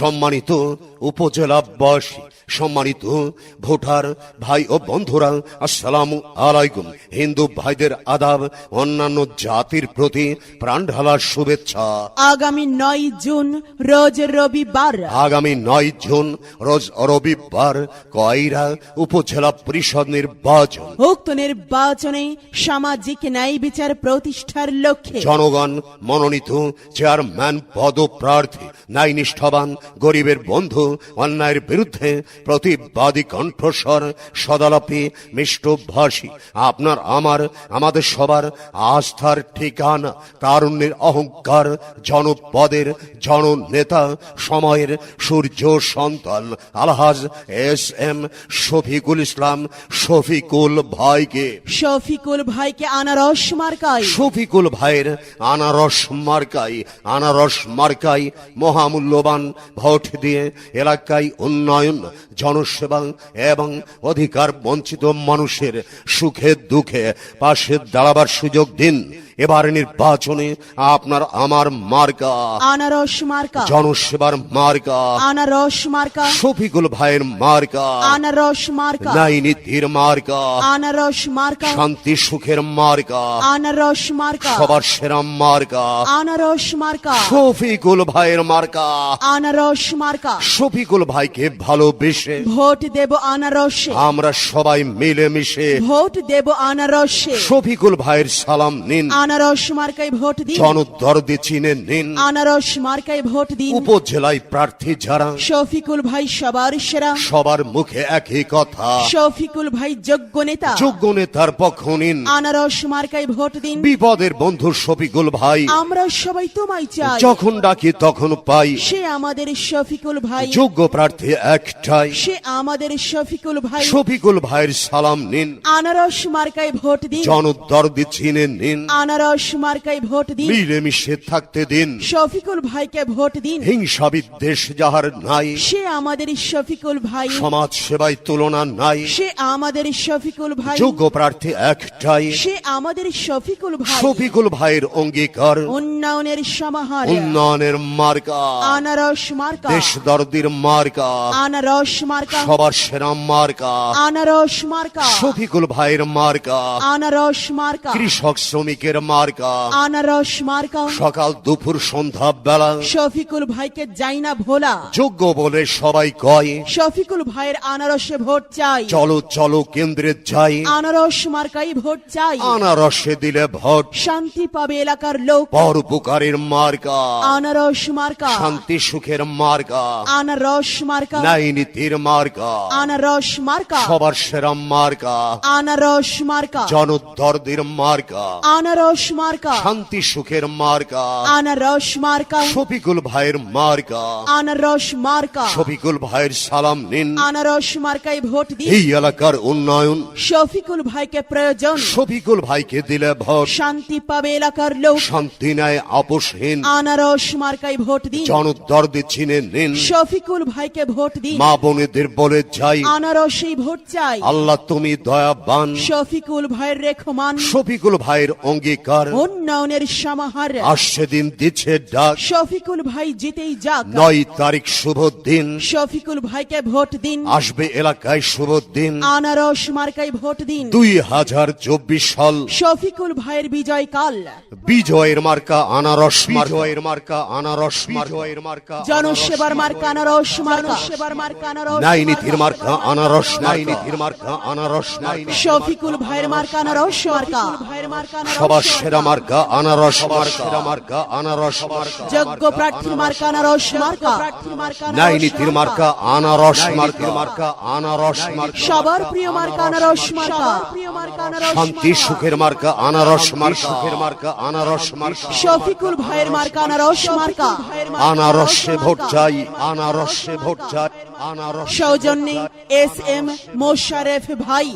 সম্মানিত উপজেলাবাসী সম্মানিত ভোটার ভাই ও বন্ধুরা আসসালামু আলাইকুম। হিন্দু ভাইদের আদাব অন্যান্য জাতির প্রতি প্রাণ ঢালার শুভেচ্ছা। আগামী নয় জুন রোজ রবিবার। আগামী নয় জুন রোজ রবিবার কয়রা উপজেলা পরিষদ নির্বাচন। উক্ত নির্বাচনে সামাজিক ন্যায় বিচার প্রতিষ্ঠার লক্ষ্যে জনগণ মনোনীত চেয়ারম্যান পদপ্রার্থী ন্যায় নিষ্ঠাবান গরিবের বন্ধু অন্যায়ের বিরুদ্ধে প্রতিবাদী কণ্ঠস্বর সদালাপি মিষ্টভাষী আপনার আমার আমাদের সবার আস্থার ঠিকানা তারুণ্যের অহংকার জনপদের জননেতা সময়ের সূর্য সন্তান আলহাজ এস এম শফিকুল ইসলাম শফিকুল ভাইকে। শফিকুল ভাইকে আনারস মার্কায়। শফিকুল ভাইয়ের আনারস মার্কাই আনারস মার্কাই মহামূল্যবান ভোট দিয়ে এলাকায় উন্নয়ন, জনসেবা এবং অধিকার বঞ্চিত মানুষের সুখে দুঃখে পাশে দাঁড়াবার সুযোগ দিন। এবার নির্বাচনে আপনার আমার মার্কা। আনারস মার্কা। জনসেবার মার্কা। আনারস মার্কা। শফিকুল ভাইয়ের মার্কা। আনারস মার্কা। নাই নীতির মার্কা। আনারস মার্কা। শান্তি সুখের মার্কা। আনারস মার্কা। সবার সেরা মার্কা। আনারস মার্কা। শফিকুল ভাইয়ের মার্কা। আনারস মার্কা। শফিকুল ভাইকে ভালোবেসে ভোট দেব আনারসে। আমরা সবাই মিলেমিশে ভোট দেব আনারসে। শফিকুল ভাইয়ের সালাম নিন। আনারস মার্কায় ভোট দিন। জনদরদি চিনে নিন আনারস মার্কায় ভোট দিন। উপজেলায় প্রার্থী যারা। শফিকুল ভাই সবার সেরা। সবার মুখে একই কথা। শফিকুল ভাই যোগ্য নেতা। যোগ্য নেতার পক্ষ নিন। আনারস মার্কায় ভোট দিন। বিপদের বন্ধু শফিকুল ভাই। আমরা সবাই তোমায় চাই। যখন ডাকি তখন পাই। সে আমাদের শফিকুল ভাই। যোগ্য প্রার্থী একটাই। সে আমাদের শফিকুল ভাই। শফিকুল ভাইয়ের সালাম নিন। আনারস মার্কায় ভোট দিন। জনদরদি চিনে নিন আনারস মার্কায় ভোট দিন। মিলেমিশে থাকতে দিন। শফিকুল ভাইকে ভোট দিন। হিংসা বিদ্বেষ যাহার নাই। সে আমাদের শফিকুল ভাই। সমাজ সেবায় তুলনা নাই। সে আমাদের শফিকুল ভাই। যোগ্য প্রার্থী একটাই। সে আমাদের শফিকুল ভাই। শফিকুল ভাইয়ের অঙ্গীকার। উন্নয়নের সমাহার। উন্নয়নের মার্কা। আনারস মার্কা। দেশ দরদির মার্কা। আনারস মার্কা। সবার সেরা মার্কা। আনারস মার্কা। শফিকুল ভাইয়ের মার্কা। আনারস মার্কা। কৃষক শ্রমিকের মার্কা আনারস মার্কা সকাল দুপুর সন্ধ্যা বেলা। শফিকুল ভাইকে যাই না ভোলা। যোগ্য বলে সবাই কয়। শফিকুল ভাইয়ের আনারসে ভোট চাই। চলো চলো কেন্দ্রে যাই। আনারস মার্কাই ভোট চাই। আনারসে দিলে ভোট। শান্তি পাবে এলাকার লোক। পরোপকারের মার্কা আনারস মার্কা শান্তি সুখের মার্কা আনারস মার্কা ন্যায় নীতির মার্কা আনারস মার্কা সবার সেরা মার্কা আনারস মার্কা জনদরদির মার্কা আনারস মার্কা। শান্তি সুখের মার্কা। আনারস মার্কা। শফিকুল ভাইয়ের মার্কা। আনারস মার্কা। শফিকুল ভাইয়ের সালাম নিন। আনারস মার্কায় ভোট দিন। এই এলাকার উন্নয়ন। শফিকুল ভাইকে প্রয়োজন। শফিকুল ভাইকে দিলে ভোট। শান্তি পাবে এলাকার লোক। শান্তি ন্যায় আপোষহীন। আনারস মার্কায় ভোট দিন। জনদরদি চিনে নিন। শফিকুল ভাইকে ভোট দিন। মা বোনেদের বলে যাই। আনারসেই ভোট চাই। আল্লাহ তুমি দয়াবান। শফিকুল ভাইয়ের রেখমান। শফিকুল ভাইয়ের অঙ্গীকার। উন্নয়নের সমাহার। আসছে দিন দিচ্ছে ডাক। শফিকুল ভাই জিতেই যাক। নয় তারিখ শুভ দিন। শফিকুল ভাইকে ভোট দিন। আসবে এলাকায় শুভ দিন। আনারস মার্কায় ভোট দিন। দুই হাজার চব্বিশ সাল। শফিকুল ভাইয়ের বিজয় কাল। বিজয়ের মার্কা আনারস বিজয়ের মার্কা আনারস বিজয়ের মার্কা জনসেবার মার্কা। আনারস মার্কা। সেবার মার্কা আনারস নাই নীতির মার্কা আনারস নাই নীতির মার্কা আনারস নাই শফিকুল ভাইয়ের মার্কা আনারস মার্কা ভাইয়ের মার্কা। সবার সেরা মার্কা আনারস সেরা মার্কা আনারস যোগ্য প্রার্থীর মার্কা আনারস মার্কা। নাই মার্কা আনারস মার্কা। মার্কা আনারস সবার প্রিয় মার্কা আনারস মার্কা। প্রিয় মার্কা। আনারস শান্তি সুখের মার্কা আনারস মার্কা। সুখের মার্কা আনারস মার্কা। শফিকুল ভাইয়ের মার্কা আনারস মার্কা। আনারসে ভোট চাই আনারসে ভোট চাই আনারস সৌজন্যে এস এম মোশারেফ ভাই।